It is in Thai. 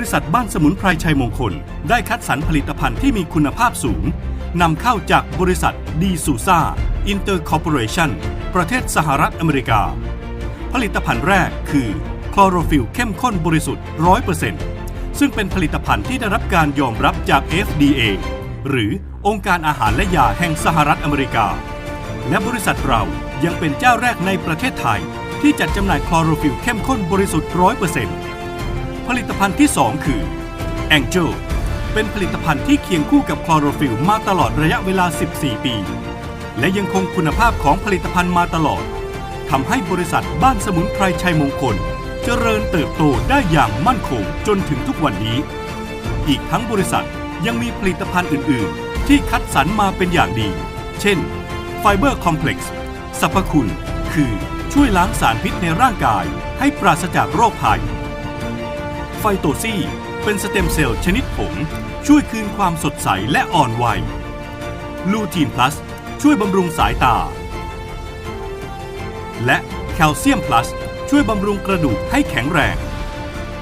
ริษัทบ้านสมุนไพรชัยมงคล ได้คัดสรรผลิตภัณฑ์ที่มีคุณภาพสูงนำเข้าจากบริษัทดีซูซาอินเตอร์คอร์ปอเรชั่นประเทศสหรัฐอเมริกา ผลิตภัณฑ์แรกคือคลอโรฟิลเข้มข้นบริสุทธิ์ 100%ซึ่งเป็นผลิตภัณฑ์ที่ได้รับการยอมรับจาก FDA หรือองค์การอาหารและยาแห่งสหรัฐอเมริกา และบริษัทเรายังเป็นเจ้าแรกในประเทศไทย ที่จัดจำหน่ายคลอโรฟิลเข้มข้นบริสุทธิ์ 100% ผลิตภัณฑ์ที่ 2 คือ Angel เป็นผลิตภัณฑ์ที่เคียงคู่กับคลอโรฟิลมาตลอดระยะเวลา 14 ปี และยังคงคุณภาพของผลิตภัณฑ์มาตลอดทำให้บริษัทบ้านสมุนไพรชัยมงคล เจริญเติบโตได้อย่างมั่นคงจนถึงทุกวันนี้ อีกทั้งบริษัทยังมีผลิตภัณฑ์อื่น ๆ ที่คัดสรรมาเป็นอย่างดี เช่นไฟเบอร์คอมเพล็กซ์สรรพคุณ คือช่วยล้างสารพิษในร่างกายให้ปราศจากโรคภัย ไฟโตซี่ เป็นสเต็มเซลล์ชนิดผงช่วยคืนความสดใสและอ่อนวัยลูทีนพลัสช่วยบำรุงสายตา และแคลเซียมพลัสช่วยบำรุงกระดูกให้แข็งแรง